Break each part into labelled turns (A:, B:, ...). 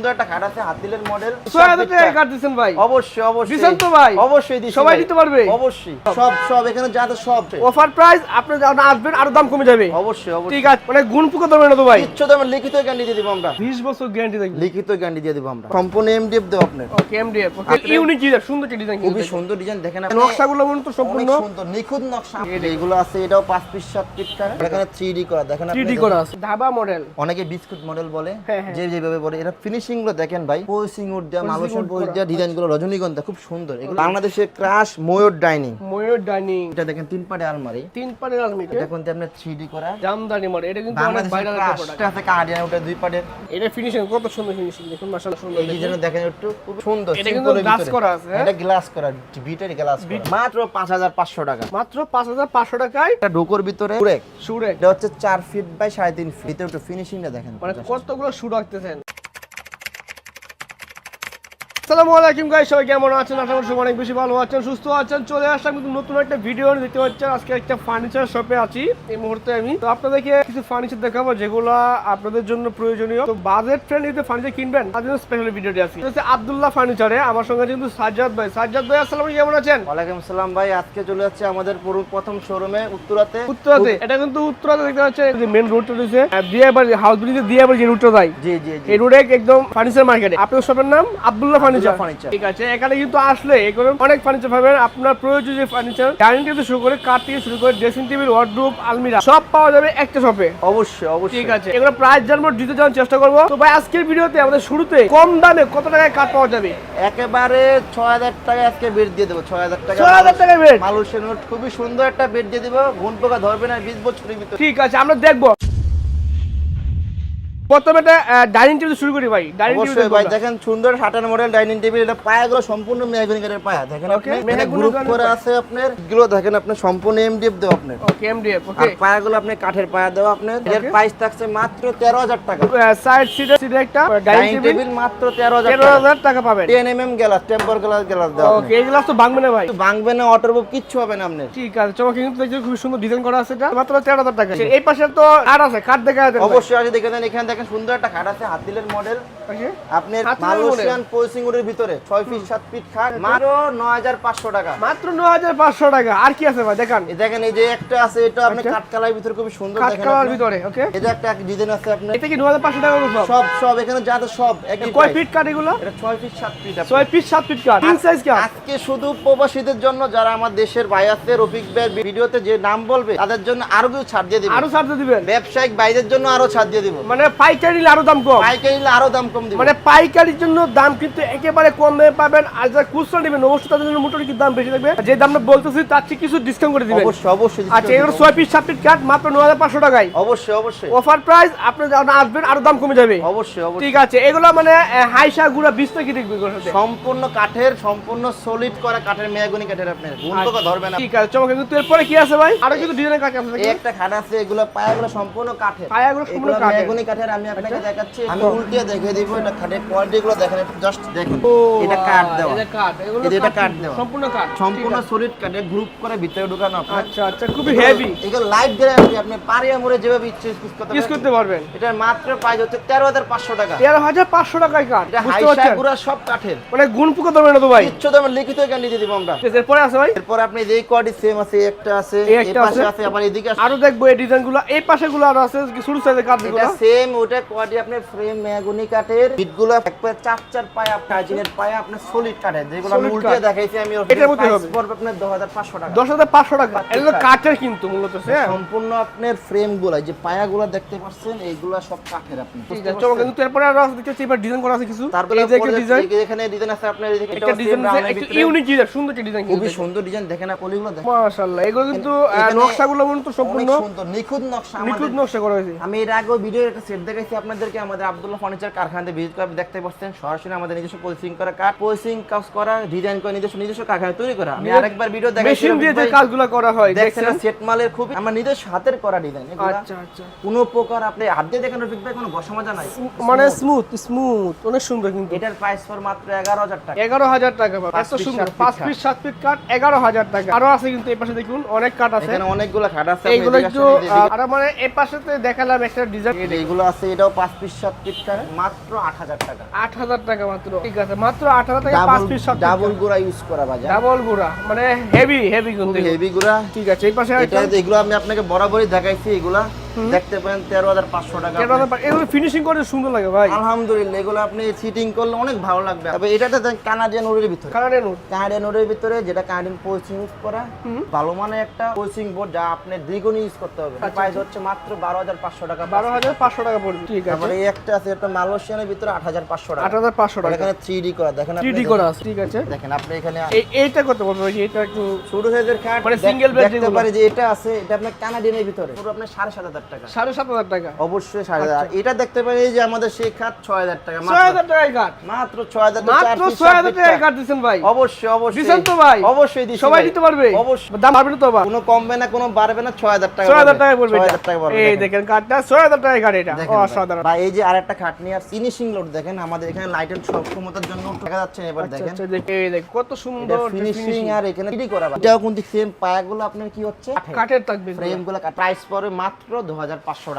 A: সুন্দর একটা খাট আছে হাতিলের মডেল
B: টাকা ভাই।
A: অবশ্যই অবশ্যই।
B: দিছেন তো ভাই?
A: অবশ্যই
B: সবাই দিতে পারবে?
A: অবশ্যই। সব। সব এখানে যা আছে সব।
B: অফার প্রাইস আপনি যখন আসবেন আরও দাম কমে যাবে।
A: অবশ্যই অবশ্যই।
B: ঠিক আছে মানে গুণ পুকো দেবেন না তো ভাই।
A: কিচ্ছু দামে লিখিত গ্যারান্টি দিয়ে দিব আমরা।
B: 20 বছর গ্যারান্টি থাকবে।
A: লিখিত গ্যারান্টি দিয়ে দিব আমরা। সম্পূর্ণ এমডিএফ দেব আপনার।
B: Okay MDF okay unique design সুন্দর ডিজাইন
A: খুবই সুন্দর ডিজাইন দেখেন আপনি।
B: নকশাগুলো মনে তো সম্পূর্ণ।
A: সুন্দর নিখুঁত নকশা। এগুলো আছে এটাও পাঁচ পিস সাত পিস টাকা এখানে থ্রি ডি করা। দেখেন আপনি
B: 3D করা আছে। ধাবা মডেল
A: অনেকে বিস্কুট মডেল বলে
B: হ্যাঁ, হ্যাঁ।
A: যে যেভাবে বলে এটা ফিনিশিং গুলো দেখেন ভাই। উড
B: করা।
A: ডিজাইনগুলো রজনীগন্ধা খুব সুন্দর। এগুলো বাংলাদেশের ক্রাশ ময়ূর ডাইনিং
B: ময়ূর ডাইনিং
A: এটা দেখেন তিন পাটে আলমারি।
B: তিন পারের আলমিরা
A: এটা কিন্তু আপনার থ্রি ডি করা।
B: জামদানি মডেল এটা কিন্তু অনেক
A: বাংলাদেশের
B: ভাইরাল একটা প্রোডাক্ট
A: ক্রাশটা আছে কার্ডিয়ান ওটা দুই পাটের
B: এটা ফিনিশিং কত সুন্দর ফিনিশিং দেখুন মাশাআল্লাহ সুন্দর
A: এই ডিজাইন দেখেন একটু খুব সুন্দর
B: এটা কিন্তু
A: ভিতরে।
B: করা আছে, হ্যাঁ?
A: এটা গ্লাস করা বিটের গ্লাস মাত্র পাঁচ হাজার পাঁচশো টাকা।
B: মাত্র 5500 টাকায়?
A: এটা ডোকোর ভিতরে। পুরেক।
B: সুরে
A: এটা হচ্ছে চার ফিট বাই সাড়ে তিন ফিট ভিতরে একটু ফিনিশিংটা দেখেন।
B: মানে কতগুলো সুর রাখতেছেন? আসসালামু আলাইকুম গাইস সবাই কেমন আছেন? আশা করি সবাই অনেক বেশি ভালো আছেন সুস্থ আছেন। চলে আসলাম কিন্তু নতুন একটা ভিডিও নিয়ে দেখতে পাচ্ছেন আজকে একটা ফার্নিচার শপে আছি এই মুহূর্তে আমি। তো আপনাদেরকে কিছু ফার্নিচার দেখাবো যেগুলো আপনাদের জন্য প্রয়োজনীয়। তো বাজেট ফ্রেন্ডলি যে ফার্নিচার কিনবেন তার জন্য স্পেশাল ভিডিওটি আছে। হচ্ছে আব্দুল্লাহ ফার্নিচারে আমার সঙ্গে কিন্তু সাজ্জাদ ভাই। সাজ্জাদ ভাই আসসালামু আলাইকুম কেমন আছেন?
A: ওয়ালাইকুম আসসালাম ভাই আজকে চলে যাচ্ছে আমাদের পুরো প্রথম শোরুমে উত্তরাতে।
B: উত্তরাতে এটা কিন্তু উত্তরাতে দেখতে পাচ্ছেন যে মেন রোডটা রয়েছে দিয়াবাড়ি হাউস ব্রিজে দিয়াবাড়ি যে রুটটা যায়।
A: জি জি জি।
B: এই রোডে একদম ফার্নিচার মার্কেটে আপনার শপের নাম? Abdullah furniture
A: Furniture।
B: ঠিক আছে এখানে কিন্তু আসলে এগুলো অনেক ফার্নিচার পাবেন। আপনার প্রয়োজনীয় ফার্নিচার ডাইনিং টেবিল শুরু করে কাঠ থেকে শুরু করে ড্রেসিং টেবিল ওয়ার্ডরোব আলমিরা সব পাওয়া যাবে একটা শপে
A: অবশ্যই অবশ্যই।
B: ঠিক আছে এগুলো প্রাইস জানব দিতে যাওয়ার চেষ্টা করব। তো ভাই আজকের ভিডিওতে আমাদের শুরুতে কম দামে কত টাকায় কাঠ পাওয়া যাবে?
A: একেবারে ছয় হাজার টাকা আজকে বেড দিয়ে দেবো ছয় হাজার টাকা
B: ছয় হাজার টাকায় বেড
A: নোট খুবই সুন্দর একটা বেড দিয়ে দেবো। ঘুন পোকা ধরবে না বিশ বছরের ভিতরে।
B: ঠিক আছে আমরা দেখব। প্রথমে ডাইনিং টেবিল শুরু করি ভাই। ডাইনিং
A: অবশ্যই ভাই দেখেন সুন্দর হাটার মডেল ডাইনিং টেবিল এটা পায়াগুলো সম্পূর্ণ মেহগনি কাঠের পায়া। দেখেন আপনি এখানে গ্রুপ করে আছে আপনার এগুলো দেখেন আপনি সম্পূর্ণ এমডিএফ দেওয়া আপনার।
B: ওকে এমডিএফ
A: আর
B: ওকে
A: পায়াগুলো আপনি কাঠের পায়া দেওয়া আপনার। এর প্রাইস থাকছে মাত্র তেরো হাজার টাকা।
B: সাইড সিটে সিটে একটা ডাইনিং টেবিল
A: টেবিল মাত্র তেরো হাজার
B: তেরো হাজার টাকা পাবেন।
A: Ten M M glass temper glass glass দেওয়া
B: ওকে এই গ্লাস তো ভাঙবে না ভাই।
A: ভাঙবে না অটোর কিচ্ছু হবে না আপনার।
B: ঠিক আছে চমকে কিন্তু খুব সুন্দর ডিজাইন করা আছে এটা। মাত্র তেরো হাজার টাকা। এই পাশে তো কাঠ আছে কাঠ দেখা যাচ্ছে
A: অবশ্যই আছে দেখে দেন এখানে দেখেন সুন্দর একটা খাট আছে হাতিলের মডেল আপনার মালয়েশিয়ান ভিতরে ছয় ফিট সাত ফিট খাট মাত্র নয় হাজার পাঁচশো টাকা।
B: মাত্র ন হাজার পাঁচশো টাকা। আর কি আছে ভাই দেখান।
A: এই দেখেন এই যে একটা আছে এটা আপনার
B: আচ্ছা।
A: ভিতরে খুবই সুন্দর দেখেন
B: ভিতরে ওকে।
A: এই যে একটা ডিজাইন আছে আপনার।
B: এটা কি ন হাজার পাঁচশো টাকা সব?
A: সব সব এখানে যা সব একই
B: কয় ফিট কাঠ এগুলো?
A: এটা ছয় ফিট সাত ফিট আপনার।
B: ছয় ফিট সাত ফিট কাঠ। তিন সাইজ কাঠ।
A: আজকে শুধু প্রবাসীদের জন্য যারা আমার দেশের ভাই আছে রফিক ভাইয়ের ভিডিওতে যে নাম বলবে তাদের জন্য আরও কিছু ছাড় দিয়ে দিব
B: আরও ছাড় দিয়ে দিবেন।
A: ব্যবসায়িক বাইরের জন্য আরও ছাড় দিয়ে দিব।
B: মানে পাইকারি আরও দাম কম।
A: পাইকারি আরও দাম কম
B: মানে পাইকারির জন্য দাম কিন্তু একেবারে কম দামে পাবেন। আর যারা খুচরা নেবেন অবশ্যই তাদের জন্য মোটামুটি দাম বেশি থাকবে। যে দামটা বলতেছি তার চেয়ে কিছু ডিসকাউন্ট করে দিবেন।
A: অবশ্যই অবশ্যই
B: আচ্ছা এগুলো ছয় পিস সাত পিস কাঠ মাত্র ন হাজার পাঁচশো টাকায়।
A: অবশ্যই অবশ্যই।
B: অফার প্রাইস আপনি যখন আসবেন আরও দাম কমে যাবে।
A: অবশ্যই অবশ্যই।
B: ঠিক আছে এগুলো মানে হাইসা গুড়া বিস্তার কি দেখবে
A: সম্পূর্ণ কাঠের সম্পূর্ণ সলিড করা কাঠের মেয়াগুনি কাঠের আপনার গুণ পোকা ধরবে না।
B: ঠিক আছে চমকে কিন্তু এরপরে কি আছে ভাই? আরও কিন্তু ডিজাইনের কাজ আছে?
A: একটা খাট আছে এগুলো পায়াগুলো সম্পূর্ণ কাঠের।
B: পায়াগুলো সম্পূর্ণ কাঠের।
A: মেহগনি কাঠের আমি আপনাকে দেখাচ্ছি আমি উল্টিয়ে দেখিয়ে দিব এটা খাটের কোয়ালিটি গুলো দেখেন জাস্ট দেখুন। এটা
B: বাহ,
A: দেওয়া।
B: এটা কাঠ, এগুলো
A: এটা-
B: কিন্তু,
A: দেওয়া।
B: সম্পূর্ণ কাঠ
A: সম্পূর্ণ। সলিড কাঠের গ্রুপ করে ভিতরে ঢুকানো
B: আচ্ছা আচ্ছা খুবই হেভি
A: এগুলো লাইট গ্যারান্টি আপনি পারিয়া মোড়ে যেভাবে ইচ্ছে ইউজ করতে
B: ইউজ করতে পারবেন।
A: এটার মাত্র প্রাইস হচ্ছে তেরো হাজার পাঁচশো টাকা।
B: তেরো হাজার পাঁচশো টাকায় কাঠ
A: এটা হাইসা
B: পারছেন?
A: সব কাঠের।
B: মানে গুণ পুকো দেবেন না তো ভাই?
A: কিচ্ছু দামে লিখিত গ্যারান্টি দিয়ে দিব আমরা।
B: এরপরে আছে ভাই?
A: এরপর আপনি যেই কোয়ালিটি সেম আছে একটা আছে
B: এই
A: পাশে
B: আছে।
A: আবার এদিকে
B: আরও দেখব এই ডিজাইনগুলো এই পাশে গুলো আরও আছে শুরু সাইজের কাঠ
A: এটা
B: গুলো।
A: সেম কোয়ালিটি আপনার ফ্রেম কাঠের বিটগুলো একবার চার চার পায়া কাজিনের পায়া আপনার সলিড কাঠের যেগুলো আমি উল্টে দেখাইছি আমি
B: এটার মধ্যে হবে।
A: পড়বে আপনার 2500 টাকা।
B: দশ হাজার পাঁচশো টাকা। এগুলো। কাঠের কিন্তু মূলত হ্যাঁ?
A: সম্পূর্ণ আপনার ফ্রেমগুলা যে পায়াগুলো দেখতে পাচ্ছেন এইগুলো সব কাঠের আপনি
B: আছে
A: পারছেন?
B: কিন্তু এরপরে আরও আছে দেখতে এবার ডিজাইন করা আছে কিছু।
A: তারপরে
B: এই যে ডিজাইন
A: এখানে ডিজাইন আছে আপনার এদিকে
B: ডিজাইন একটু ইউনিক ডিজাইন সুন্দর একটা ডিজাইন
A: খুবই সুন্দর ডিজাইন দেখেন না পলিগুলো দেখেন।
B: মাশাআল্লাহ এগুলো কিন্তু নকশাগুলো মূলত সম্পূর্ণ।
A: সুন্দর নিখুঁত নকশা
B: নিখুঁত নকশা করা হয়েছে।
A: আমি এর আগেও ভিডিও একটা সেট দেখাইছি আপনাদেরকে আমাদের আব্দুল্লাহ ফার্নিচার কারখানাতে ভিজিট করে দেখতে পাচ্ছেন সরাসরি আমাদের নিজস্ব পলিসিং করা কাঠ পলিসিং কাজ করা ডিজাইন করে নিজস্ব নিজস্ব কারখানা তৈরি করা। আমি আরেকবার ভিডিও দেখাইছি
B: মেশিন দিয়ে যে কাজগুলো করা হয়
A: দেখছেন সেট মালের খুব আমার নিজস্ব হাতের করা ডিজাইন
B: আচ্ছা আচ্ছা।
A: কোনো প্রকার আপনি হাত দিয়ে দেখেন রফিক ভাই কোনো ঘষা মজা নাই।
B: মানে স্মুথ স্মুথ অনেক সুন্দর কিন্তু।
A: এটার প্রাইস পর মাত্র এগারো হাজার টাকা।
B: এগারো হাজার টাকা পাবে
A: পাঁচ
B: এত সুন্দর।
A: সাত পিস
B: পাঁচ
A: কাঠ।
B: পিস কাঠ এগারো হাজার টাকা। আরও আছে কিন্তু এই পাশে দেখুন অনেক কাঠ আছে।
A: এখানে অনেকগুলো খাট আছে
B: এইগুলো একটু আর মানে এই পাশে দেখালাম একটা ডিজাইন
A: এইগুলো আছে আছে এটাও পাঁচ পিস সাত পিস মাত্র আট হাজার টাকা।
B: আট হাজার টাকা মাত্র ঠিক আছে মাত্র আট হাজার টাকা পাঁচ পিস সাত
A: ডাবল গুড়া ইউজ করা বাজার।
B: ডাবল গুড়া মানে হেভি হেভি কিন্তু
A: হেভি গুড়া।
B: ঠিক আছে এই পাশে
A: এটা এগুলো আমি আপনাকে বরাবরই দেখাইছি এগুলা দেখতে পারেন তেরো হাজার পাঁচশো টাকা
B: এগুলো ফিনিশিং করে সুন্দর লাগে ভাই।
A: আলহামদুলিল্লাহ এগুলো আপনি সিটিং করলে অনেক ভালো লাগবে। তবে এটাতে কানাডিয়ান উডের ভিতরে।
B: কানাডিয়ান উড
A: কানাডিয়ান উডের ভিতরে যেটা কানাডিয়ান পোলসিং ইউজ করা ভালো মানে একটা পোলসিং বোর্ড যা আপনি দ্বিগুণ ইউজ করতে হবে। প্রাইস হচ্ছে মাত্র বারো হাজার পাঁচশো টাকা
B: বারো হাজার পাঁচশো টাকা পড়বে ঠিক আছে।
A: তারপরে এই একটা আছে একটা মালয়েশিয়ানের ভিতরে আট হাজার পাঁচশো টাকা।
B: আট হাজার পাঁচশো টাকা।
A: এখানে থ্রি ডি করা দেখেন
B: থ্রি করা আছে ঠিক আছে।
A: দেখেন আপনি এখানে
B: এই এইটা কত পড়বে ভাই এটা একটু
A: ছোট সাইজের কাঠ
B: মানে single bed
A: দেখতে। পারি যে এটা আছে এটা আপনার কানাডিয়ানের ভিতরে। পুরো আপনার সাড়ে সাত হাজার টাকা।
B: সাড়ে সাত হাজার টাকা।
A: অবশ্যই সাড়ে হাজার। আর এটা দেখতে পারি যে আমাদের সেই ছয় হাজার টাকা
B: ছয় হাজার টাকায় কাঠ
A: মাত্র ছয় হাজার টাকা, চার
B: মাত্র ছয় হাজার টাকায়
A: কাঠ।
B: কাঠ দিচ্ছেন ভাই।
A: অবশ্যই অবশ্যই।
B: দিচ্ছেন তো ভাই।
A: অবশ্যই দিচ্ছি
B: সবাই দিতে পারবে।
A: অবশ্যই।
B: দাম না তো আবার।
A: কোনো কমবে না কোনো বাড়বে না ছয় হাজার টাকা
B: ছয় হাজার পড়বে
A: ছয় হাজার টাকা পড়বে
B: এই
A: দেখেন।
B: দেখেন কাঠটা ছয় হাজার টাকায় কাঠ এটা।
A: দেখেন ভাই।
B: অসাধারণ।
A: বা এই যে আরেকটা খাটনি আর ফিনিশিং লোড দেখেন। আমাদের এখানে লাইটের সব ক্ষমতার জন্য দেখা যাচ্ছে এবার
B: আচ্ছা,
A: দেখেন।
B: আচ্ছা, দেখে এই দেখ কত সুন্দর
A: ফিনিশিং আর এখানে কি করা ভাই? এটাও কিন্তু সেম পায়াগুলো আপনার কি হচ্ছে?
B: কাঠের থাকবে
A: ফ্রেমগুলো প্রাইস পড়ে মাত্র দু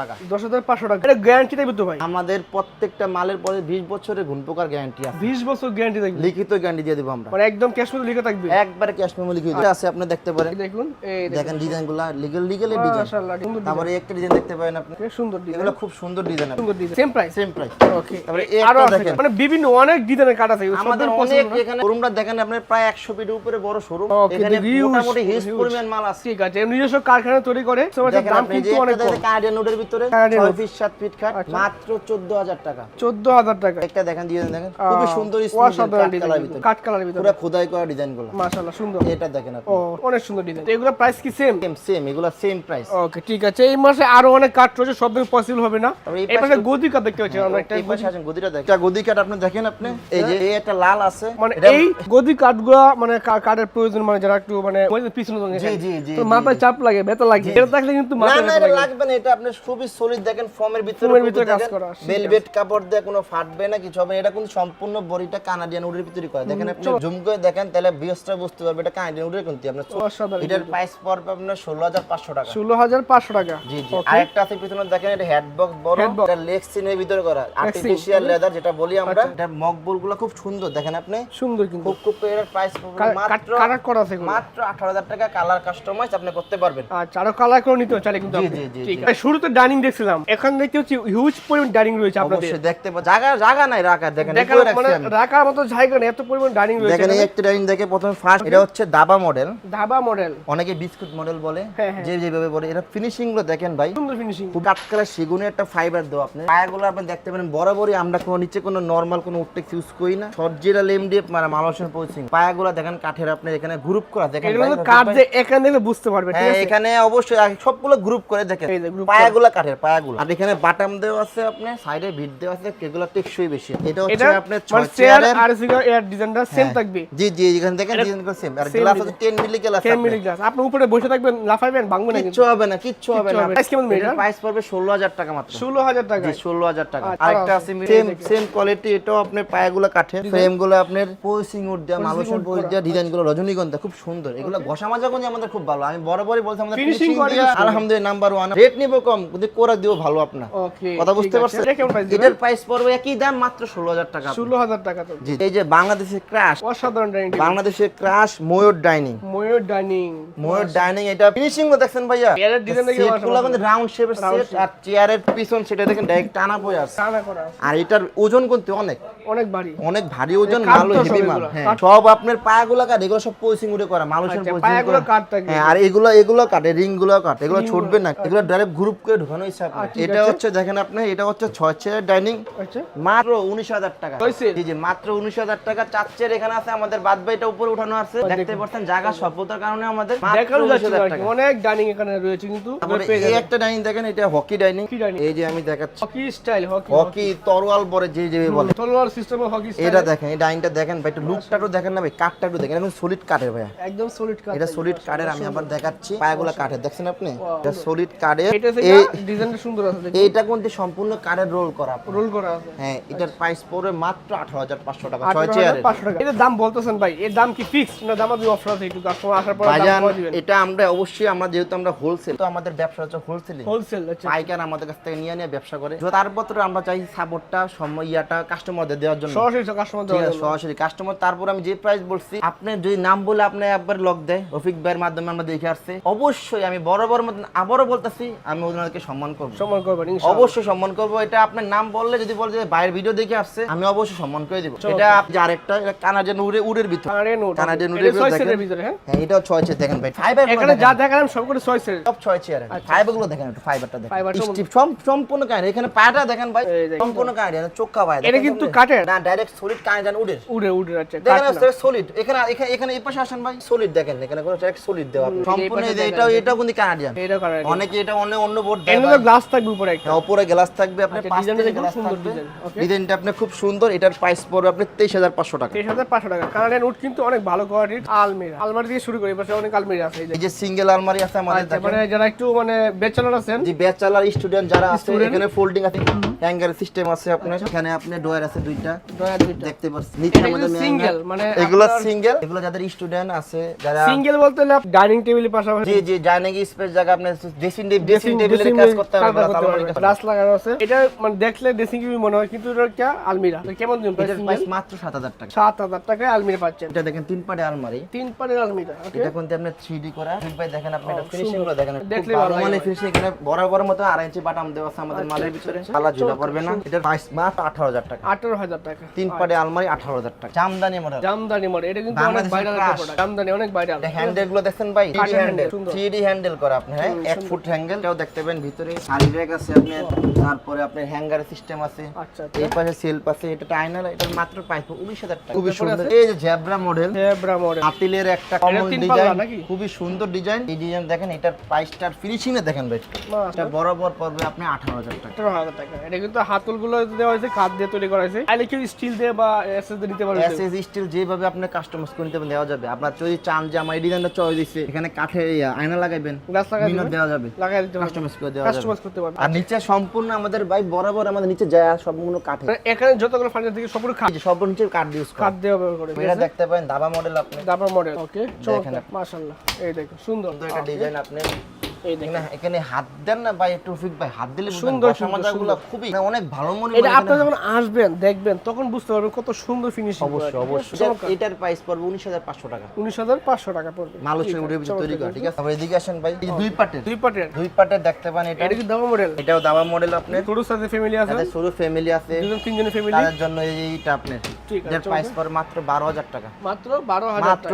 A: টাকা।
B: দশ হাজার পাঁচশো টাকা। এটা গ্যারান্টি থাকবে তো ভাই?
A: আমাদের প্রত্যেকটা মালের পরে বিশ বছরের গুণ প্রকার গ্যারান্টি আছে।
B: বিশ বছর গ্যারান্টি থাকবে।
A: লিখিত গ্যারান্টি দিয়ে দিব আমরা।
B: মানে একদম ক্যাশ লিখে থাকবে।
A: একবারে ক্যাশ মেমো লিখিত। এটা আছে আপনি দেখতে পারেন।
B: দেখুন এই দেখেন।
A: ডিজাইনগুলা লিগেল লিগেল ডিজাইন
B: মাশাআল্লাহ
A: তারপরে একটা ডিজাইন দেখতে পারেন আপনি।
B: ডিজাইন সুন্দর ডিজাইন
A: এগুলো খুব সুন্দর ডিজাইন
B: সুন্দর design same price
A: same price
B: okay
A: তারপরে
B: আরও
A: দেখেন।
B: মানে বিভিন্ন অনেক ডিজাইনের কাঠ আছে।
A: আমাদের অনেক এখানে শোরুমটা দেখেন আপনার প্রায় একশো ফিটের উপরে বড় শোরুম এখানে মোটামুটি হিউজ পরিমাণ মাল আছে।
B: ঠিক আছে। নিজস্ব কারখানা তৈরি করে। সবার দাম কিন্তু অনেক কম।
A: নোটের ভিতরে
B: Canadian
A: ছয়
B: note।
A: ফিট সাত ফিট খাট। মাত্র চোদ্দ হাজার টাকা।
B: চোদ্দ হাজার টাকা।
A: একটা দেখেন দিয়ে দেখেন। খুবই সুন্দর
B: অসাধারণ
A: কালার
B: ডিজাইন
A: ভিতরে।
B: কাঠ কালার ভিতরে।
A: পুরো খোদাই করা ডিজাইনগুলো
B: মাশাআল্লাহ সুন্দর।
A: এটা দেখেন আপনি।
B: ও অনেক সুন্দর ডিজাইন এগুলো প্রাইস কি সেম
A: সেম সেম এগুলো সেম প্রাইস
B: ওকে ঠিক আছে। এই মাসে আরও অনেক কাঠ রয়েছে সব দিন পসিবল হবে না।
A: এই
B: পাশে- গদি কাঠ দেখতে পাচ্ছি আমরা একটা
A: আছেন গদিটা দেখেন। এটা গদি কাঠ আপনি দেখেন আপনি? এই যে এই একটা লাল আছে।
B: মানে এই গদি কাঠগুলো মানে কা- কাঠের প্রয়োজন মানে যারা একটু মানে পিছনে
A: জি, জি, জি,
B: তো মাথায় চাপ লাগে ব্যথা লাগে এটা থাকলে কিন্তু মাথায়
A: লাগবে না এটা আপনি খুবই সলিড দেখেন ফর্মের ভিতরে
B: ফোমের ভিতরে কাজ করা,
A: ভেলভেট কাপড় দিয়ে কোনো ফাটবে না কিছু হবে এটা কিন্তু সম্পূর্ণ বডিটা কানাডিয়ান উডের ভিতরে করা। দেখেন আপনি জুম করে দেখেন তাহলে বিয়সটা বুঝতে পারবে এটা কানাডিয়ান উডের কিন্তু। আপনার এটার প্রাইস পড়বে আপনার ষোলো হাজার পাঁচশো টাকা।
B: ষোলো হাজার পাঁচশো টাকা।
A: জি জি। আরেকটা আছে পিছনে দেখেন এটা হেড বক্স বড় এটা লেগ সিনের ভিতরে করা। আর্টিফিশিয়াল লেদার যেটা বলি আমরা এটা মকবুলগুলো খুব সুন্দর। দেখেন আপনি?
B: সুন্দর কিন্তু।
A: খুব খুব এর প্রাইস মাত্র
B: কালার করা আছে
A: মাত্র আঠারো হাজার টাকা। কালার কাস্টমাইজ আপনি করতে পারবেন।
B: আচ্ছা আরও কালার করে নিতে চাইলে কিন্তু
A: জি। জি, জি,
B: আছে শুরুতে ডাইনিং দেখছিলাম। এখন দেখতে হচ্ছে হিউজ পরিমাণ ডাইনিং রয়েছে আপনাদের।
A: অবশ্যই দেখতে জায়গা জায়গা নাই রাখা দেখেন
B: মানে রাখার মতো জায়গা নেই এত পরিমাণ ডাইনিং রয়েছে
A: দেখেন এই একটা ডাইনিং দেখে প্রথমে ফার্স্ট এটা হচ্ছে দাবা মডেল
B: ধাবা মডেল
A: অনেকে বিস্কুট মডেল বলে
B: হ্যাঁ, হ্যাঁ।
A: যে যেভাবে বলে। এটা ফিনিশিংগুলো দেখেন ভাই।
B: সুন্দর ফিনিশিং
A: খুব কাঠকালা সেগুনের একটা ফাইবার দেওয়া আপনি। পায়াগুলো আপনি দেখতে পারেন বরাবরই আমরা কোনো নিচে কোনো নর্মাল কোনো উঠটেক্স ইউজ করি না। সর্জিরা লেম দিয়ে মানে মালয়েশিয়ান পৌঁছিং। পায়াগুলো দেখেন কাঠের আপনি এখানে গ্রুপ করা। দেখেন
B: এগুলো
A: ভাই, ভাই,
B: কাঠ
A: ভাই।
B: যে এখান থেকে বুঝতে পারবে ঠিক
A: হ্যাঁ
B: আছে?
A: এখানে অবশ্যই সবগুলো গ্রুপ করে দেখেন। পায়াগুলো কাঠের পায়াগুলো। আর এখানে বাটাম দেওয়া আছে আপনি সাইডে ভিট দেওয়া আছে এগুলো টেকসই বেশি। এটা হচ্ছে আপনার
B: চেয়ার আর সিগার এর ডিজাইনটা সেম। থাকবে।
A: জি জি এখান থেকে ডিজাইন করে সেম আর গ্লাস আছে 10 মিলি গ্লাস
B: 10 মিলি গ্লাস আপনি উপরে বসে থাকবেন লাফাইবেন ভাঙবে না
A: কিচ্ছু হবে না কিচ্ছু হবে না।
B: হবে কেমন মেয়েটার?
A: প্রাইস পড়বে 16000 টাকা মাত্র।
B: ষোলো হাজার টাকা
A: জি 16000 টাকা।
B: আচ্ছা,
A: আরেকটা
B: আছে,
A: আছে সেম সেম কোয়ালিটি এটাও আপনার পায়াগুলো কাঠের। আপনার পলিসিং উড দেওয়া মালয়েশিয়ান
B: wood
A: দেওয়া ডিজাইনগুলো রজনীগন্ধা খুব সুন্দর। এগুলো ঘষা মাজা আমাদের খুব ভালো। আমি বরাবরই বলছি আমাদের ফিনিশিং। আলহামদুলিল্লাহ নাম্বার ওয়ান রেট নিব কম কিন্তু কোরা দিও ভালো আপনার। কথা বুঝতে পারছেন? এটার প্রাইস পড়বে একই দাম মাত্র 16000 টাকা।
B: ষোলো হাজার টাকা তো।
A: জি এই যে বাংলাদেশের ক্রাশ
B: অসাধারণ ডাইনিং
A: বাংলাদেশের ক্রাশ ময়ূর ডাইনিং
B: ময়ূর ডাইনিং
A: ময়ূর ডাইনিং এটা ফিনিশিংগুলো দেখছেন ভাইয়া?
B: চেয়ারের ডিজাইন দেখে
A: সেটগুলো কিন্তু রাউন্ড শেপের সেট আর চেয়ারের পিছন সেটা দেখেন ডাইরেক্ট টানা পড়ে আছে।
B: টানা করা আছে।
A: আর এটার ওজন কিন্তু অনেক।
B: অনেক ভারী।
A: অনেক ভারী ওজন ভালো হেভি মাল হ্যাঁ। সব আপনার পায়াগুলো কাট এগুলো সব পলিসিং উড়ে করা মানুষের
B: আচ্ছা,
A: পলিসিং
B: পায়াগুলো কাঠ থাকে।
A: হ্যাঁ আর এগুলো এগুলো কাটে রিংগুলো কাট এগুলো ছুটবে না এগুলো ডাইরেক্ট গ্রুপ করে ঢোকানো হয়েছে এটা হচ্ছে দেখেন আপনি এটা হচ্ছে ছয় চেয়ার ডাইনিং
B: আচ্ছা।
A: মাত্র উনিশ হাজার টাকা? জি জি মাত্র উনিশ হাজার টাকা। চার চেয়ার এখানে আছে আমাদের বাদ বাড়িটা উপরে উঠানো আছে। দেখতে পাচ্ছেন জায়গা স্বল্পতার কারণে আমাদের মাত্র
B: যাচ্ছে
A: 19,000
B: না আর কি।
A: টাকা।
B: অনেক ডাইনিং এখানে রয়েছে কিন্তু
A: এই একটা ডাইনিং দেখেন এটা হকি ডাইনিং এই যে আমি দেখাচ্ছি।
B: হকি স্টাইল হকি
A: হকি তরোয়াল বলে যে যে বলে।
B: তরোয়াল সিস্টেমে হকি স্টাইল
A: এটা দেখেন এই ডাইনিংটা দেখেন ভাই একটু লুকটা একটু দেখেন না ভাই কাঠটা একটু দেখেন এখন সলিড কাঠের ভাইয়া।
B: একদম সলিড কাঠ।
A: এটা সলিড কাঠের আমি আবার দেখাচ্ছি পায়াগুলো কাঠের। দেখছেন আপনি? এটা সলিড কাঠের
B: এটা ডিজাইনটা সুন্দর আছে দেখুন।
A: এইটা সম্পূর্ণ কারের রোল করা
B: রোল করা আছে।
A: হ্যাঁ এটার প্রাইস পড়বে মাত্র আঠারো হাজার পাঁচশো টাকা ছয়
B: আঠারো হাজার টাকা। এটার দাম বলতেছেন ভাই এর দাম কি ফিক্সড না দাম আপনি অফার আছে একটু কাস্টমার আসার পর দাম দিবেন
A: এটা আমরা অবশ্যই আমরা যেহেতু আমরা হোলসেল তো আমাদের ব্যবসা হচ্ছে হোলসেলিং
B: হোলসেল আচ্ছা।
A: পাইকার আমাদের কাছ থেকে নিয়ে নিয়ে ব্যবসা করে। তো তারপর আমরা চাই সাপোর্টটা সময় ইয়াটা কাস্টমারদের দেওয়ার জন্য।
B: সরাসরি কাস্টমার
A: সরাসরি কাস্টমার তারপর আমি যে প্রাইস বলছি আপনি যদি নাম বলে আপনি একবার লক দেয় রফিক ভাইয়ের মাধ্যমে আমরা দেখে আসছে। অবশ্যই আমি বড় বড় মতন আবারও বলতেছি আমি ওনাদেরকে সম্মান করব।
B: সম্মান করবেন
A: অবশ্যই সম্মান করব। এটা আপনার নাম বললে যদি বলে যে বাইরের ভিডিও দেখে আসছে আমি অবশ্যই সম্মান করে দিব। এটা আপনি আরেকটা এটা কানাডিয়ান উড়ে উড়ের ভিতর।
B: কানাডিয়ান
A: কানাডিয়ান
B: এটা
A: উড়ের ভিতর
B: হ্যাঁ?
A: হ্যাঁ এটাও ছয় চেয়ে দেখেন ভাই। ফাইবার
B: এখানে যা দেখালাম সবগুলো ছয় সেট।
A: সব ছয় চেয়ার ফাইবারগুলো দেখেন একটু ফাইবারটা দেখেন। সম্পূর্ণ কাহিনী এখানে পাটা দেখেন ভাই
B: দেখেন।
A: সম্পূর্ণ কাহিনী চোখা ভাই
B: এটা কিন্তু কাঠের?
A: না ডাইরেক্ট সলিড কাহিনী উড়ের।
B: উড়ে উড়ে যাচ্ছে
A: দেখেন
B: কাঠ
A: সলিড এখানে এখানে এখানে এই পাশে আসেন ভাই সলিড দেখেন। এখানে কোনো সলিড দেওয়া সম্পূর্ণ যে এটাও
B: দেখেন।
A: এটাও কিন্তু কানাডিয়ান।
B: এইটাও কানাডিয়ান।
A: অনেকে এটা অন্য বোর্ড
B: গ্লাস থাকবে উপরে একটা।
A: হ্যাঁ, উপরে গ্লাস থাকবে আপনার
B: আচ্ছা,
A: পাঁচ থেকে গ্লাস
B: সুন্দর
A: থাকবে।
B: ডিজাইন,
A: ডিজাইনটা আপনার খুব সুন্দর এটার প্রাইস পড়বে আপনি তেইশ হাজার পাঁচশো টাকা।
B: তেইশ হাজার পাঁচশো টাকা। কানাডিয়ান উড কিন্তু অনেক ভালো কোয়ালিটির আলমিরা। আলমারি দিয়ে শুরু করি পাশে অনেক আলমিরা আছে এই যে।
A: সিঙ্গেল আলমারি আছে আমাদের
B: আচ্ছা, মানে যারা একটু মানে বেচালার আছেন।
A: যে ব্যাচেলার স্টুডেন্ট যারা আছে এখানে ফোল্ডিং আছে হ্যাঙ্গার সিস্টেম আছে আপনার। এখানে আপনি ডয়ার আছে দুইটা।
B: দয়া দুইটা।
A: দেখতে পাচ্ছেন। নিচে আমাদের
B: single, মানে
A: এগুলো সিঙ্গেল এগুলো যাদের স্টুডেন্ট আছে যারা
B: সিঙ্গেল বলতে হলে ডাইনিং টেবিলের পাশাপাশি।
A: জি জি ডাইনিং স্পেস জায়গা আপনি ড্রেসিং ড্রেসিং টেবিলের কাজ করতে হবে
B: কাজ করতে
A: তাহলে
B: পারবে। গ্লাস লাগানো আছে। এটা মানে দেখলে ড্রেসিং টেবিল মনে হয় কিন্তু এটা একটা আলমিরা? কেমন দিন
A: প্রাইস মাত্র সাত হাজার টাকা।
B: সাত হাজার টাকায় আলমিরা পাচ্ছেন।
A: এটা দেখেন তিন পাটে আলমারি।
B: তিন পারের আলমিরা
A: এটা কিন্তু আপনি 3D করা? দুই পাই দেখেন আপনি এটা ফিনিশিংগুলো দেখেন
B: দেখলে
A: ভালো মানে ফিনিশিং এখানে বরাবর মতো আড়াই ইঞ্চি বাটাম দেওয়া আছে আমাদের মালের ভিতরে। আলা ঝুলা পড়বে না। এটা প্রাইস মাত্র 18000 টাকা।
B: আঠারো হাজার টাকা।
A: তিন পাটে আলমারি 18000 টাকা। জামদানি মডেল
B: জামদানি মডেল এটা কিন্তু অনেক ভাইরাল প্রোডাক্ট জামদানি অনেক ভাইরাল
A: হ্যান্ডেলগুলো দেখছেন ভাই? 3D হ্যান্ডেল
B: handle, সুন্দর।
A: 3D হ্যান্ডেল করা আপনি হ্যাঁ? এক ফুট হ্যান্ডেল এটাও দেখতে পাবেন ভিতরে শাড়ি র্যাক আছে আপনি তারপরে আপনার হ্যাঙ্গার সিস্টেম আছে
B: আচ্ছা
A: এই পাশে সেলফ আছে এটা টাইনার এটা মাত্র প্রাইস 19000 টাকা। খুবই সুন্দর। এই যে জেব্রা মডেল
B: জেব্রা মডেল
A: হাতিলের একটা কমন ডিজাইন? খুবই সুন্দর ডিজাইন এই ডিজাইন দেখেন এটার প্রাইসটার ফিনিশিং এ দেখেন ভাই। এটা বরাবর পড়বে আপনি 18000 টাকা।
B: আঠারো হাজার টাকা। এটা কিন্তু হাতলগুলো দেওয়া হয়েছে কাঠ দিয়ে তৈরি করা হয়েছে। চাইলে কেউ স্টিল দিয়ে বা এসএস দিয়ে নিতে পারবে।
A: এসএস স্টিল যেভাবে আপনি কাস্টমাইজ করে নিতে দেওয়া যাবে। আপনার যদি চান যে আমার এই ডিজাইনটা চয়েস দিচ্ছে এখানে কাঠের আয়না লাগাইবেন
B: গ্লাস লাগাই
A: দেওয়া যাবে।
B: লাগাই দিতে
A: কাস্টমাইজ করে দেওয়া
B: কাস্টমাইজ করতে পারবে।
A: আর নিচে সম্পূর্ণ আমাদের ভাই বরাবর আমাদের নিচে যায় সম্পূর্ণ কাঠে
B: এখানে যতগুলো ফার্নিচার থেকে সবগুলো
A: কাঠ। সব নিচে কাঠ ইউজ করা।
B: খাট দিয়ে ব্যবহার করে
A: এটা দেখতে পাবেন দাবা মডেল আপনি।
B: দাবা মডেল ওকে চমৎকার মাশাআল্লাহ এই দেখুন সুন্দর।
A: একটা ডিজাইন আপনি। এখানে এখানে হাত দেন না ভাই টুফিক ভাই হাত দিলে
B: সুন্দর,
A: সুন্দর
B: সুন্দর,
A: সমাজাগুলো খুবই অনেক ভালো মনে
B: এটা আপনারা যখন আসবেন দেখবেন তখন বুঝতে পারবেন কত সুন্দর ফিনিশিং
A: অবশ্যই অবশ্যই। এটার প্রাইস পড়বে উনিশ হাজার পাঁচশো টাকা।
B: উনিশ হাজার পাঁচশো টাকা পড়বে।
A: মালুসের উড়ে তৈরি করা ঠিক আছে? আবার এদিকে আসেন ভাই দুই পাটের।
B: দুই পাটের।
A: দুই পাটের দেখতে পান এটা।
B: এটা কি দাবা মডেল
A: এটাও দাবা মডেল আপনি
B: ছোট সাইজের ফ্যামিলি আছে?
A: তাদের সরু ফ্যামিলি আছে।
B: দুজন তিনজনের ফ্যামিলি
A: তাদের জন্য এইটা আপনার।
B: ঠিক আছে,
A: এটার প্রাইস পড়বে মাত্র বারো হাজার টাকা।
B: মাত্র
A: মাত্র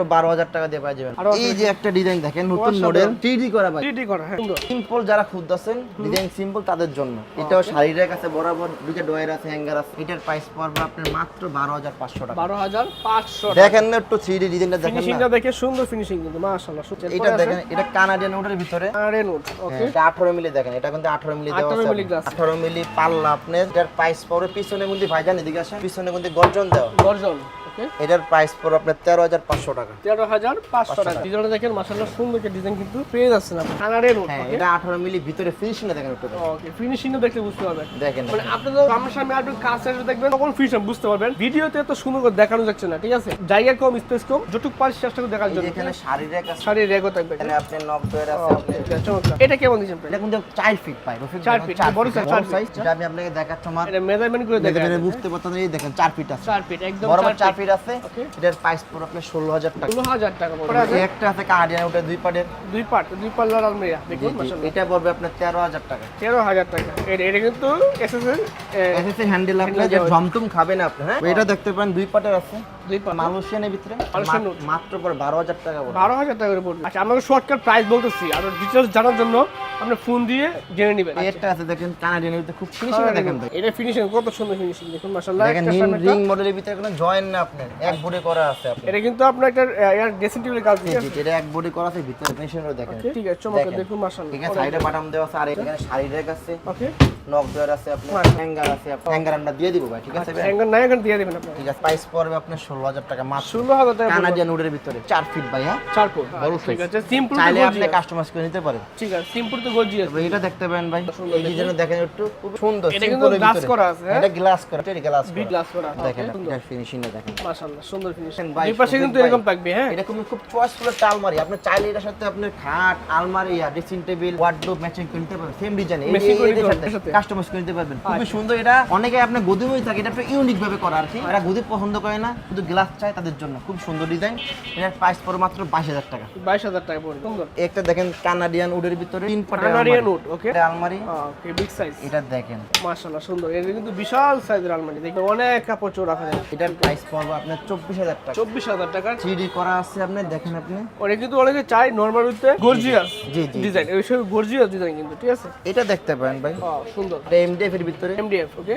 A: টাকা। দিয়ে পাওয়া যাবেন এই যে একটা ডিজাইন দেখেন নতুন মডেল থ্রি করা ভাই।
B: থ্রি করা হ্যাঁ।
A: সিম্পল যারা খুঁজতেছেন ডিজাইন সিম্পল তাদের জন্য। এটাও শাড়ি রেক আছে বরাবর দুইটা ডয়ার আছে হ্যাঙ্গার আছে। এটার প্রাইস পড়বে আপনার মাত্র বারো হাজার পাঁচশো টাকা।
B: বারো হাজার পাঁচশো
A: দেখেন না একটু থ্রি ডিজাইনটা দেখেন
B: ফিনিশিংটা দেখে সুন্দর ফিনিশিং কিন্তু মাশাআল্লাহ
A: এটা দেখেন এটা কানাডিয়ান উডের ভিতরে।
B: আরে নোট ওকে
A: হ্যাঁ, এটা 18 মিলি দেখেন এটা কিন্তু 18 মিলি দেওয়া আছে।
B: মিলি glass।
A: 18 মিলি পাল্লা আপনার এটার প্রাইস পড়বে পিছনে মধ্যে ভাইজান এদিকে আসেন পিছনে মধ্যে গর্জন দেওয়া।
B: গর্জন। ওকে।
A: এটার প্রাইস পড়বে আপনার 13500 টাকা।
B: তেরো হাজার পাঁচশো টাকা। ডিজাইনটা দেখেন মাশাআল্লাহ সুন্দর একটা ডিজাইন কিন্তু পেয়ে যাচ্ছেন আপনি। নোট
A: হ্যাঁ এটা 18 মিলি ভিতরে ফিনিশিংটা দেখেন একটু
B: ওকে ফিনিশিংটা দেখলে বুঝতে পারবেন।
A: দেখেন
B: মানে আপনি আমার সামনে আসবেন কাছে এসে দেখবেন তখন ফিনিশিং বুঝতে পারবেন। ভিডিওতে তো সুন্দর করে দেখানো যাচ্ছে না ঠিক আছে? জায়গা কম স্পেস কম যতটুকু পারি চেষ্টা করে দেখার জন্য
A: এখানে শাড়ি রেক আছে।
B: শাড়ির রেগও থাকবে
A: এখানে আপনি নক ডয়ার আছে আপনি
B: এটা কেমন দিচ্ছেন
A: এটা কিন্তু 4 ফিট পাই রফিক
B: ফিট, বড়
A: ফিট, বড়
B: চার ফিট।
A: size। আমি আপনাকে দেখাচ্ছি আমার
B: এটা মেজারমেন্ট করে
A: দেখে
B: দেখেন
A: বুঝতে পারতেন এই দেখেন 4 ফিট আছে।
B: চার ফিট একদম
A: 4
B: চার
A: ফিট আছে এটার প্রাইস পড়বে আপনার 16000 টাকা।
B: ষোলো হাজার টাকা পড়বে।
A: একটা আছে কানাডিয়ান ওটা দুই পাটের
B: দুই পার্ট দুই পাল্লার আলমিরা দেখুন
A: এটা পড়বে আপনার 13000 টাকা।
B: তেরো হাজার টাকা। এটা কিন্তু এসএসএল
A: এসএসএ হ্যান্ডেল
B: আপনার
A: যে ঝমটুম খাবে আপনি হ্যাঁ? এটা দেখতে পারেন দুই পাটের আছে।
B: দুই পাল্লা
A: মালয়েশিয়ানের ভিতরে মাত্র পর বারো হাজার টাকা
B: বারো হাজার টাকা করে পড়বে। আচ্ছা আমরা শর্টকাট প্রাইস বলতেছি। আর ডিটেলস জানার জন্য আপনি ফোন দিয়ে জেনে নেবেন।
A: আছে দেখেন কানাডিয়ানের ভিতরে খুব ফিনিশিং দেখেন।
B: এটা ফিনিশিং কত সুন্দর ফিনিশিং দেখুন মাশাআল্লাহ
A: দেখেন রিং মডেলের ভিতরে কোনো জয়েন না আপনার এক বোর্ডে করা আছে
B: এটা কিন্তু আপনার একটা এয়ার ড্রেসিং টেবিলের কাজ ঠিক
A: এটা এক বোর্ডে করা আছে ভিতরে ফিনিশিংও দেখেন।
B: ঠিক আছে চমৎকার
A: দেখুন।
B: মাশাআল্লাহ।
A: এখানে সাইডে বাটাম দেওয়া আছে আর এখানে শাড়ি আছে।
B: ওকে
A: নক ডয়ার আছে আপনার
B: আচ্ছা।
A: হ্যাঙ্গার আছে আপনার। হ্যাঙ্গার আমরা দিয়ে দিব ভাই ঠিক আছে?
B: অ্যাঙ্গেল নাই এখন দিয়ে দেবেন আপনি
A: ঠিক আছে প্রাইস পড়বে আপনার ষোলো হাজার টাকা মাত্র।
B: ষোলো হাজার টাকা
A: কানাডিয়ান উডের ভিতরে চার ফিট ভাই হ্যাঁ?
B: চারকোল
A: বড়
B: ঠিক আছে সিম্পল তো
A: আপনি কাস্টমাইজ করে নিতে পারেন।
B: ঠিক আছে সিম্পল তো গর্জিয়াস
A: তবে এটা দেখতে পারেন ভাই এই ডিজাইনটা দেখেন। একটু খুব সুন্দর
B: এটা কিন্তু
A: ভিতরে।
B: করা আছে, হ্যাঁ?
A: এটা গ্লাস করা এটা গ্লাস করা।
B: গ্লাস করা
A: দেখেন এটা ফিনিশিংটা দেখেন।
B: মাশাআল্লাহ সুন্দর ফিনিশিং
A: ভাই,
B: এই পাশে কিন্তু এরকম থাকবে হ্যাঁ?
A: এটা খুব খুব চয়েসফুল একটা আলমারি আপনি চাইলে এটার সাথে আপনার খাট আলমারি আর ড্রেসিং টেবিল ওয়ার্ডরোব ম্যাচিং করে নিতে পারবেন সেম ডিজাইন এই সাথে। কাস্টমাইজ করে নিতে পারবেন। খুবই
B: আচ্ছা।
A: সুন্দর এটা। অনেকে আপনার গদিমই থাকে এটা একটু ইউনিক ভাবে করা আর কি। এরা গদি পছন্দ করে না শুধু গ্লাস চায় তাদের জন্য। খুব সুন্দর ডিজাইন এটার প্রাইস পড়ে মাত্র বাইশ হাজার টাকা।
B: বাইশ হাজার টাকা পড়বে সুন্দর।
A: একটা দেখেন কানাডিয়ান উডের ভিতরে। তিন
B: কানাডিয়ান উড ওকে
A: এটা আলমারি।
B: ওকে বিগ সাইজ
A: এটা দেখেন।
B: মাশাআল্লাহ সুন্দর। এটা কিন্তু বিশাল সাইজের আলমারি। দেখবেন অনেক কাপড় চোর রাখা যায়।
A: এটার প্রাইস পড়বে আপনার চব্বিশ হাজার টাকা।
B: চব্বিশ হাজার টাকার
A: থ্রি করা আছে আপনি দেখেন আপনি।
B: ওটা কিন্তু অনেকে চাই নর্মাল উইথে গর্জিয়াস
A: জি, জি,
B: ডিজাইন এই সব গর্জিয়াস ডিজাইন কিন্তু ঠিক আছে?
A: এটা দেখতে পারেন ভাই।
B: ও সুন্দর
A: এটা এমডিএফ এর ভিতরে?
B: এমডিএফ ওকে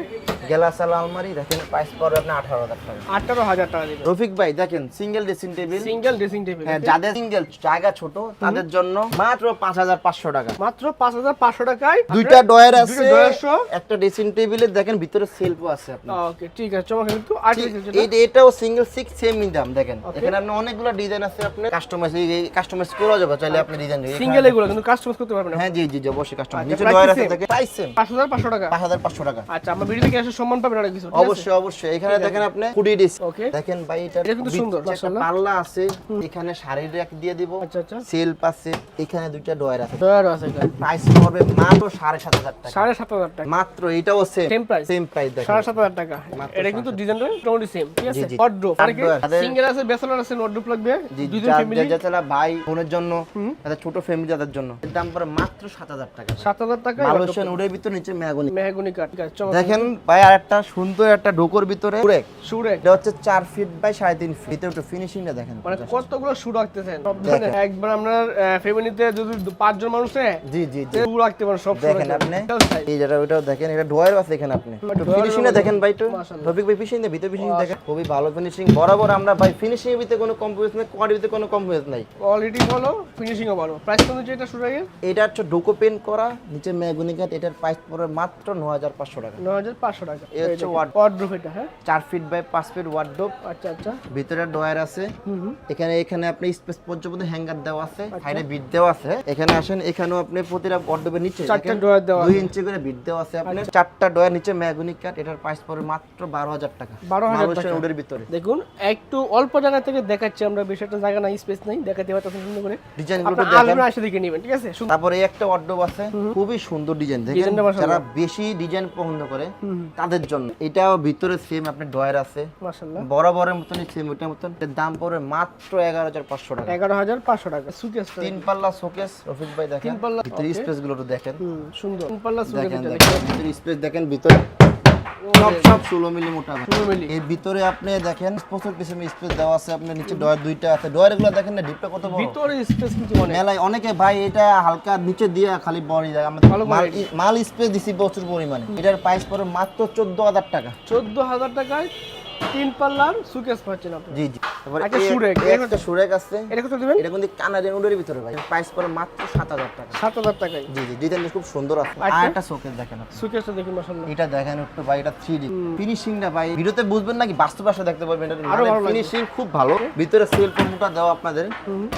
A: গ্লাসাল আলমারি দেখেন প্রাইস পড়বে আপনি আঠারো হাজার টাকা।
B: আঠারো হাজার টাকা দিবে
A: রফিক ভাই দেখেন single dressing table
B: single dressing table
A: হ্যাঁ যাদের সিঙ্গেল জায়গা ছোট তাদের জন্য মাত্র পাঁচ হাজার পাঁচশো টাকা।
B: মাত্র পাঁচ হাজার পাঁচশো টাকায়
A: দুইটা ডয়ার আছে
B: দুইটা ডয়ার সহ?
A: একটা ড্রেসিং টেবিলে দেখেন ভিতরে সেলফও আছে আপনার।
B: ওকে ঠিক আছে চমক কিন্তু আর্টিফিশিয়াল
A: এটাও সিঙ্গেল সিক্স সেম দাম দেখেন. এখানে আপনি অনেকগুলো ডিজাইন আছে আপনি কাস্টমাইজ কাস্টমাইজ করা যাবে চাইলে আপনি ডিজাইন
B: সিঙ্গেল এগুলো কিন্তু কাস্টমাইজ করতে পারবেন
A: হ্যাঁ জি জি অবশ্যই কাস্টমার নিচে ডয়ার আছে দেখেন প্রাইস সেম
B: টাকা।
A: টাকা।
B: আচ্ছা আমার বিড়ি থেকে এসে সম্মান পাবেন আর কিছু
A: অবশ্যই অবশ্যই। এখানে দেখেন আপনি ফুডি ডিস। দেখেন ভাই এটা
B: এটা কিন্তু সুন্দর,
A: পাল্লা আছে। এখানে শাড়ির র্যাক দিয়ে দিব।
B: আচ্ছা আচ্ছা।
A: সেলফ আছে। এখানে দুইটা ডয়ার আছে।
B: ডয়ার আছে এটা
A: প্রাইস হবে মাত্র সাড়ে সাত হাজার টাকা।
B: সাড়ে সাত হাজার টাকা।
A: মাত্র এটাও same
B: Same price?
A: Same price দেখেন।
B: সাড়ে সাত হাজার টাকা। এটা কিন্তু ডিজাইনটা মোটামুটি সেম ঠিক আছে?
A: জি, জি।
B: আর কি সিঙ্গেল আছে। ব্যাচেলর আছে ওয়ার্ড্রোপ লাগবে। দুইজন ফ্যামিলি
A: যারা ভাই বোনের জন্য তাদের ছোট ফ্যামিলি তাদের জন্য। এর দাম পড়ে মাত্র সাত হাজার টাকা।
B: সাত হাজার টাকা।
A: মালয়েশিয়ান উডের ভিতরে মেহগনি।
B: মেহগুনি কাঠ।
A: দেখেন ভাই আর একটা সুন্দর একটা ডোকোর ভিতরে পুরেক
B: সুরে
A: এটা হচ্ছে ফিট বাই সাড়ে তিন ফিট ভিতরে একটু ফিনিশিংটা দেখেন।
B: মানে কতগুলো শু রাখতেছেন একবার যদি পাঁচজন মানুষে
A: জি জি জি।
B: শু রাখতে পারেন সব
A: দেখেন আপনি। এই যেটা ওইটাও দেখেন। এটা ডোয়ার আছে এখানে আপনি। একটু ফিনিশিংটা দেখেন ভাই। রফিক ভাই ফিনিশিং ভিতরে ফিনিশিং দেখেন। খুবই ভালো ফিনিশিং বরাবর আমরা ভাই ফিনিশিং এর ভিতরে কোনো কম্প্রোমাইজ নেই কোয়ালিটির ভিতরে কোনো কম্প্রোমাইজ নাই।
B: কোয়ালিটি ভালো ফিনিশিংও ভালো। প্রাইস কত হচ্ছে এটা রাখের
A: এটা হচ্ছে ডোকো পেন করা নিচে মেগুনি কাঠ। এটার প্রাইস পড়বে মাত্র ন হাজার পাঁচশো টাকা।
B: নয় হাজার পাঁচশো টাকা।
A: এই হচ্ছে
B: এটা হ্যাঁ?
A: চার ফিট বাই পাঁচ ফিট ওয়ার্ডরোব
B: আচ্ছা আচ্ছা।
A: ভিতরে ডয়ার আছে। এখানে এখানে আপনি স্পেস পর্যন্ত হ্যাঙ্গার দেওয়া আছে। সাইডে বিট দেওয়া আছে। এখানে আসেন এখানেও আপনি প্রতিটা ওয়ার্ডরোবের নিচে
B: চারটা ডয়ার দেওয়া
A: দুই ইঞ্চি করে বিট দেওয়া আছে আপনার। চারটা ডয়ার নিচে ম্যাগুনি কাঠ এটার প্রাইস পড়বে মাত্র বারো হাজার টাকা।
B: 12,000
A: মালয়েশিয়ান
B: টাকা।
A: উডের ভিতরে।
B: দেখুন একটু অল্প জায়গা থেকে দেখাচ্ছি আমরা বেশি একটা জায়গা নাই স্পেস নাই দেখাতে সুন্দর করে।
A: ডিজাইনগুলো
B: আপনার
A: দেখেন।
B: আসবে দেখে নেবেন ঠিক আছে?
A: তারপরে একটা ওয়ার্ডরোব আছে খুবই সুন্দর ডিজাইন দেখেন। যারা বেশি ডিজাইন পছন্দ করে তাদের জন্য। এটাও ভিতরে সেম আপনার ডয়ার আছে। বরাবরের মতন সেম ওটার মতন। দাম পড়বে মাত্র এগারো হাজার পাঁচশো টাকা।
B: এগারো হাজার পাঁচশো টাকা। সুকেস
A: তিন পাল্লা শোকেস রফিক ভাই দেখেন।
B: তিন পাল্লা,
A: ভিতরে. স্পেসগুলো দেখেন।
B: সুন্দর। তিন পাল্লা
A: দেখেন ভিতরে স্পেস দেখেন ভিতরে। সব সব ষোলো মিলি মোটা
B: মিলি।
A: এর ভিতরে আপনি দেখেন প্রচুর পিছনে স্পেস দেওয়া আছে আপনি নিচে ডয়ার দুইটা আছে। ডয়ারগুলো দেখেন না ডিপটা কত বড়?
B: ভিতরে স্পেস কিন্তু অনেক।
A: মেলায় অনেকে ভাই এটা হালকা নিচে দিয়ে খালি বড় যায়। আমাদের। মাল স্পেস দিছি প্রচুর পরিমাণে। এটার প্রাইস পড়ে মাত্র চোদ্দ হাজার টাকা।
B: চোদ্দ হাজার টাকায় তিন পাল্লার সুকেস পাচ্ছেন আপনি।
A: জি জি।
B: একটা সুরেক,
A: এই একটা সুরেক আছে।
B: এটা কত দেবেন?
A: এটা কিন্তু কানাডিয়ান উডের ভিতরে ভাই। প্রাইস পড়ে মাত্র সাত হাজার টাকা।
B: সাত হাজার টাকায়?
A: জি জি ডিজাইনটা খুব সুন্দর আছে।
B: আচ্ছা।
A: আর একটা শোকেস দেখেন আপনি।
B: সুকেসটা দেখুন মাসাল্লাহ
A: এটা দেখেন একটু ভাই এটা থ্রি ডি ফিনিশিংটা ভাই ভিডিওতে বুঝবেন নাকি বাস্তব আসলে দেখতে পারবেন এটা। ফিনিশিং খুব ভালো। ভিতরে সেলফ মুটা দেওয়া আপনাদের।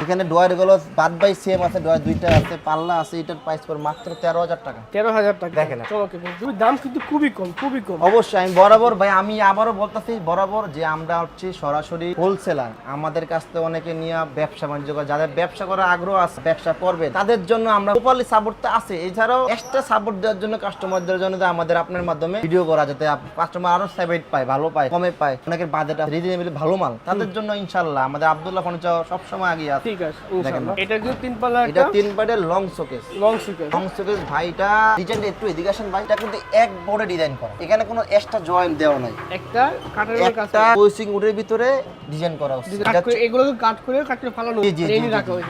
A: এখানে ডয়ারগুলো বাদ বাই সেম আছে ডয়ার দুইটা আছে পাল্লা আছে এটার প্রাইস পড়ে মাত্র তেরো হাজার টাকা।
B: তেরো হাজার টাকা।
A: দেখেন।
B: চমকে তুমি দাম কিন্তু খুবই কম খুবই কম।
A: অবশ্যই আমি বরাবর ভাই আমি আবারও বলতেছি বরাবর যে আমরা হচ্ছে সরাসরি হোলসেলার আমাদের কাছ থেকে অনেকে নিয়ে ব্যবসা বাণিজ্য করে। যাদের ব্যবসা করার আগ্রহ আছে ব্যবসা করবে তাদের জন্য আমরা প্রপারলি সাপোর্ট তো আছে। এছাড়াও এক্সট্রা সাপোর্ট দেওয়ার জন্য কাস্টমারদের জন্য আমাদের আপনার মাধ্যমে ভিডিও করা যাতে কাস্টমার আরও সেভেট পায় ভালো পায় কমে পায়। অনেকের বাজেট রিজনেবল ভালো মাল। তাদের জন্য ইনশাল্লাহ আমাদের আব্দুল্লাহ ফার্নিচার সবসময় আগে আছে।
B: ঠিক আছে ইনশাআল্লাহ। এটা কিন্তু তিন পাল্লা
A: এটা তিন পার্টের long showcase
B: long showcase
A: long showcase ভাইটা ডিজাইনটা একটু এদিকে আসেন ভাই এটা কিন্তু এক বোর্ডে ডিজাইন করা। এখানে কোনো এক্সট্রা জয়েন্ট দেওয়া নাই।
B: একটা কাঠের
A: একটা পয়সিং উডের ভিতরে ডিজাইন করা হচ্ছে। উচিত
B: কাট এগুলো কাট করে কাট করে ফালানো
A: জি, জি,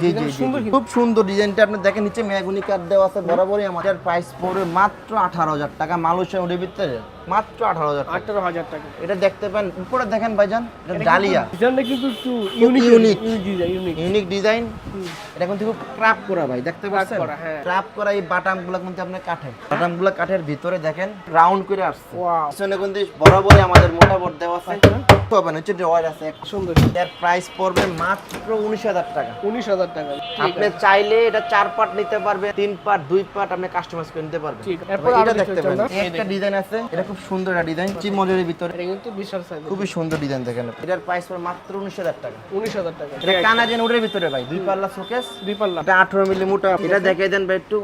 A: জি,
B: সুন্দর
A: খুব সুন্দর ডিজাইনটা আপনি দেখেন নিচে মেগুনি কাঠ দেওয়া আছে বরাবরই আমাদের প্রাইস পড়বে মাত্র আঠারো হাজার টাকা। মালয়েশিয়া ওদের ভিতরে মাত্র আঠারো হাজার
B: আঠারো হাজার টাকা।
A: এটা দেখতে পান উপরে দেখেন ভাইজান এটা ডালিয়া।
B: ডিজাইনটা কিন্তু একটু ইউনিক ইউনিক
A: ইউনিক ডিজাইন এটা কিন্তু খুব ক্রাফ করা ভাই দেখতে পাচ্ছেন?
B: করা, হ্যাঁ।
A: করা এই বাটামগুলো কিন্তু আপনার কাঠের বাটামগুলো কাঠের ভিতরে দেখেন রাউন্ড করে আসছে। পিছনে কিন্তু বরাবরই আমাদের মোটা বোর্ড দেওয়া আছে। হচ্ছে ড্রয়ার আছে
B: সুন্দর।
A: এর প্রাইস পড়বে মাত্র উনিশ হাজার টাকা।
B: উনিশ হাজার টাকা।
A: আপনি চাইলে এটা চার পার্ট নিতে তিন পার্ট দুই পার্ট আপনি কাস্টমাইজ করে নিতে পারবেন। এটা দেখতে
B: দেখতে
A: পারেন।
B: চান না?
A: একটা ডিজাইন আছে এটা খুব সুন্দর একটা ডিজাইন চিমজের ভিতরে।
B: এটা কিন্তু বিশাল সাইজ
A: খুবই সুন্দর ডিজাইন দেখেন এটার প্রাইস পড়বে মাত্র উনিশ হাজার টাকা।
B: উনিশ হাজার টাকা।
A: এটা কানাডিয়ান উডের ভিতরে ভাই দুই পাল্লা শোকেস
B: দুই পাল্লা।
A: এটা আঠারো মিলি মোটা। এটা দেখে দেন ভাই একটু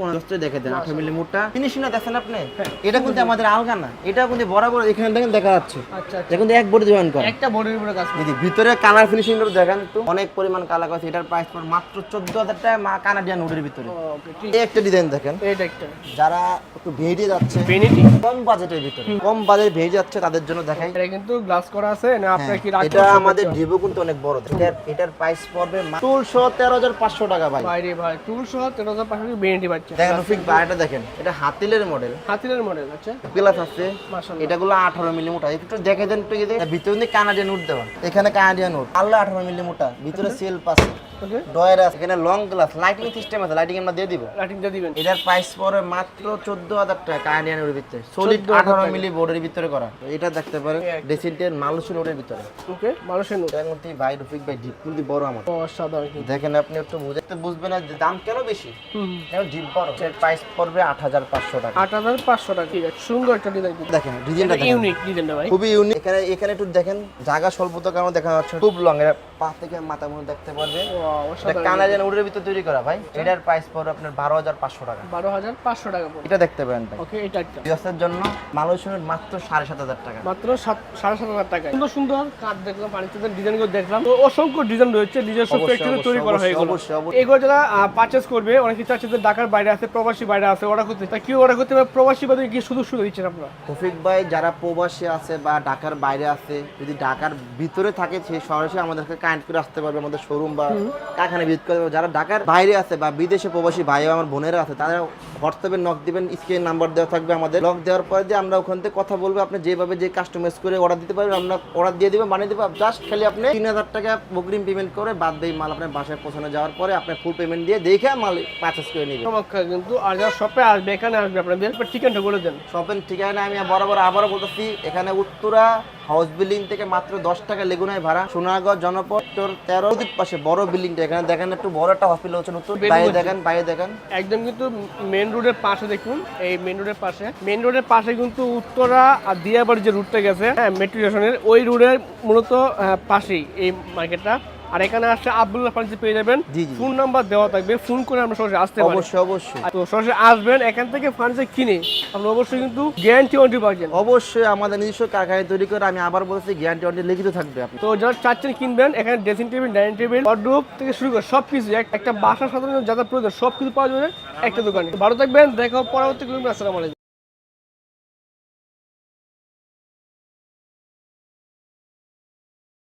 A: দেখে দেন আঠারো মিলি মোটা। ফিনিশিং দেখেন আপনি? এটা কিন্তু আমাদের আলগা না। এটা কিন্তু বরাবর এখানে দেখেন দেখা যাচ্ছে।
B: আচ্ছা আচ্ছা।
A: কিন্তু এক বডি জয়েন করা।
B: একটা বডির উপরে কাজ
A: যদি ভিতরে কালার ফিনিশিংগুলো দেখেন একটু অনেক পরিমাণ কালার আছে এটার প্রাইস পড়বে মাত্র চোদ্দ হাজার টাকা মা কানাডিয়ান উডের ভিতরে। এই একটা ডিজাইন দেখেন।
B: এইটা একটা।
A: যারা একটু ভেড়ে যাচ্ছে
B: বেনিটি
A: কম বাজেটের ভিতরে কম বাজেট ভেড়ে যাচ্ছে তাদের জন্য দেখাই
B: এটা কিন্তু গ্লাস করা আছে না আপনার
A: হ্যাঁ,
B: কি
A: এটা আমাদের ডিভো কিন্তু অনেক বড়। এটার এটার প্রাইস পড়বে হাজার পাঁচশো টাকা ভাই।
B: ভাই তেরো হাজার পাঁচশো বেনিটি পাচ্ছে
A: দেখেন রফিক বাইরেটা দেখেন এটা হাতিলের মডেল
B: হাতিলের মডেল আছে
A: প্লাস আছে। এটাগুলো আঠারো মিলি মোটা। একটু দেখে দেন একটু ভিতরে কানাডিয়ান উড দেওয়া। এখানে কানাডিয়ান উড আল্লাহ আঠারো মিলি মোটা ভিতরে সেলফ আছে
B: ওকে
A: ডয়ার আছে এখানে লং গ্লাস লাইটিং সিস্টেম আছে লাইটিং আমরা দিয়ে দিব।
B: রাইটিংটা দিবেন।
A: এটার প্রাইস পড়ে মাত্র চোদ্দ হাজার টাকা কানাডিয়ানের ভিতরে। সলিড
B: 14,000
A: মিলি বোর্ডের ভিতরে করা। এটা দেখতে পারেন ডেসিন্টের মালুসুন ওটার ভিতরে।
B: ওকে মানুষের নোট
A: এটার মধ্যে ভাই রফিক ভাই ডিপ কিন্তু বড় আমার।
B: অসাধারণ
A: দেখেন আপনি একটু বুঝতে বুঝবেন না যে দাম কেন বেশি?
B: হুম
A: ডিপ বড়? এর প্রাইস পড়বে আট হাজার পাঁচশো টাকা।
B: ঠিক আছে। সুন্দর একটা ডিজাইন
A: দেখেন ডিজাইনটা দেখেন।
B: ইউনিক ডিজাইনটা ভাই।
A: খুবই ইউনিক এখানে এখানে একটু দেখেন জায়গা স্বল্পতার কারণে দেখা যাচ্ছে খুব লং এর পা থেকে মাথা মনে দেখতে পারবে। কানাডিয়ান উডের ভিতর তৈরি করা ভাই। এটার প্রাইস পড়বে আপনার বারো হাজার পাঁচশো টাকা।
B: বারো হাজার পাঁচশো টাকা
A: এটা দেখতে পারেন ভাই।
B: ওকে এটা একটা।
A: ইউএসের জন্য মালয়েশিয়ার মাত্র সাড়ে সাত হাজার টাকা।
B: মাত্র সাড়ে সাত হাজার টাকা সুন্দর সুন্দর কাঠ দেখলাম ফার্নিচারের ডিজাইনগুলো দেখলাম। অসংখ্য ডিজাইন রয়েছে নিজস্ব ফ্যাক্টরি তৈরি করা
A: অবশ্যই,
B: হয়ে গেল।
A: অবশ্যই, অবশ্যই।
B: এগুলো যারা পারচেস করবে অনেকে চাচ্ছে যে ঢাকার বাইরে আছে প্রবাসী বাইরে আছে অর্ডার করতে। তা কি অর্ডার করতে প্রবাসী বাদে কি শুধু শুধু দিচ্ছেন আপনারা?
A: ভাই যারা প্রবাসী আছে বা ঢাকার বাইরে আছে যদি ঢাকার ভিতরে থাকে সে সরাসরি আমাদেরকে কানেক্ট করে আসতে পারবে আমাদের শোরুম বা কারখানা ভিজিট করে। যারা ঢাকার বাইরে আছে বা বিদেশে প্রবাসী ভাই আমার বোনেরা আছে তারা হোয়াটসঅ্যাপে নক দিবেন স্ক্রিন নাম্বার দেওয়া থাকবে আমাদের। লক দেওয়ার পরে দিয়ে আমরা ওখান থেকে কথা বলব আপনি যেভাবে যে কাস্টমাইজ করে অর্ডার দিতে পারবেন আমরা অর্ডার দিয়ে দিবেন বানিয়ে দেবো। জাস্ট খালি আপনি তিন হাজার টাকা অগ্রিম পেমেন্ট করে বাদ দিয়ে মাল আপনার বাসায় পৌঁছানো যাওয়ার পরে আপনি ফুল পেমেন্ট দিয়ে দেখে মাল পারচেস করে নেবেন।
B: চমৎকার কিন্তু আর যারা শপে আসবে এখানে আসবে আপনাদের ঠিকানাটা বলে দেন।
A: শপের ঠিকানা আমি বরাবর আবারও বলতেছি এখানে উত্তরা হাউস বিল্ডিং থেকে মাত্র দশ টাকা লেগুনায় ভাড়া সোনাগড় জনপদ তোর পাশে বড় বিল্ডিংটা এখানে দেখেন একটু বড় একটা হসপিটাল হচ্ছে নতুন। বাইরে দেখেন বাইরে দেখেন।
B: একদম কিন্তু মেন রোডের পাশে দেখুন এই মেন রোডের পাশে। মেন রোডের পাশে কিন্তু উত্তরা আর দিয়াবাড়ি যে রুটটা গেছে হ্যাঁ মেট্রো স্টেশনের ওই রোডের মূলত আহ, পাশেই এই মার্কেটটা আর এখানে আসলে আব্দুল্লাহ ফার্নিচার পেয়ে যাবেন। ফোন নাম্বার দেওয়া থাকবে ফোন করে আমরা সরাসরি আসতে পারি।
A: অবশ্যই অবশ্যই।
B: তো সরাসরি আসবেন এখান থেকে ফার্নিচার কিনে আপনি অবশ্যই কিন্তু গ্যারান্টি ওয়ারেন্টি পাচ্ছেন
A: অবশ্যই আমাদের নিজস্ব কারখানায় তৈরি করে আমি আবার বলছি গ্যারান্টি ওয়ারেন্টি লিখিত থাকবে আপনি।
B: তো যারা চাচ্ছেন কিনবেন এখানে dressing table dining table wardrobe থেকে শুরু করে সব কিছু একটা বাসা সাধারণ যাদের প্রয়োজন সব কিছু পাওয়া যাবে একটা দোকানে। ভালো থাকবেন দেখা পরবর্তী আসসালামু আলাইকুম।